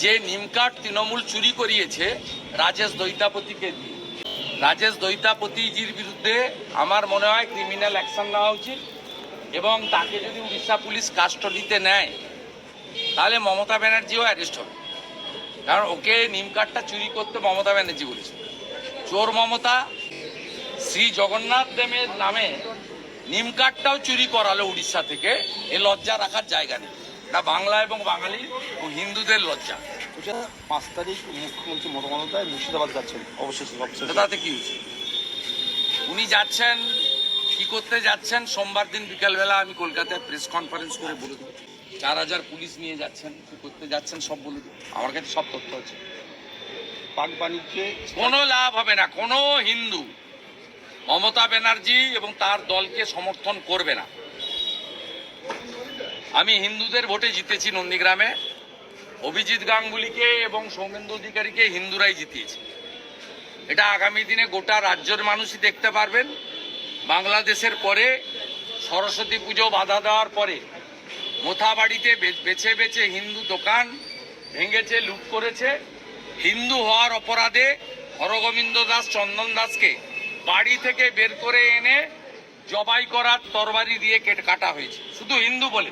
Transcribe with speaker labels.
Speaker 1: যে নিমকাট তৃণমূল চুরি করিয়েছে, রাজেশ দৈতাপতিকে দিয়ে। রাজেশ দৈতাপতিজির বিরুদ্ধে আমার মনে হয় ক্রিমিনাল অ্যাকশন নেওয়া উচিত এবং তাকে যদি উড়িষ্যা পুলিশ কাস্টডিতে নেয়, তাহলে মমতা ব্যানার্জিও অ্যারেস্ট হবে। কারণ ওকে নিমকাটটা চুরি করতে মমতা ব্যানার্জি বলেছে। চোর মমতা, শ্রী জগন্নাথ দেবের নামে নিমকাটটাও চুরি করালো উড়িষ্যা থেকে, এ লজ্জা রাখার জায়গা নেই। এটা বাংলা এবং বাঙালি ও হিন্দুদের লজ্জা।
Speaker 2: এটা পাঁচ তারিখ মুখ্যমন্ত্রী মমতা বন্দ্যোপাধ্যায় মুর্শিদাবাদ যাচ্ছেন। অবশেষে অবশেষে।
Speaker 1: তাতে কি হয়েছে? উনি যাচ্ছেন কি করতে যাচ্ছেন সোমবার দিন বিকালবেলা আমি কলকাতায় প্রেস কনফারেন্স করে বলে দেবো চার হাজার পুলিশ নিয়ে যাচ্ছেন কি করতে যাচ্ছেন সব বলে দেবো আমার কাছে সব তথ্য আছে।
Speaker 2: পাক বাণিজ্যে
Speaker 1: কোনো লাভ হবে না কোনো হিন্দু মমতা ব্যানার্জি এবং তার দলকে সমর্থন করবে না। আমি হিন্দুদের ভোটে জিতেছি নন্দীগ্রামে। অভিজিৎ গাঙ্গুলিকে এবং সৌমেন্দু অধিকারীকে হিন্দুরাই জিতিয়েছে। এটা আগামী দিনে গোটা রাজ্যের মানুষই দেখতে পারবেন। বাংলাদেশের পরে সরস্বতী পুজো বাধা দেওয়ার পরে মোথাবাড়িতে বেছে বেছে হিন্দু দোকান ভেঙেছে, লুট করেছে। হিন্দু হওয়ার অপরাধে হরগোবিন্দ দাস, চন্দন দাসকে বাড়ি থেকে বের করে এনে জবাই করার তরবারি দিয়ে কেটে কাটা হয়েছে। শুধু হিন্দু বলে।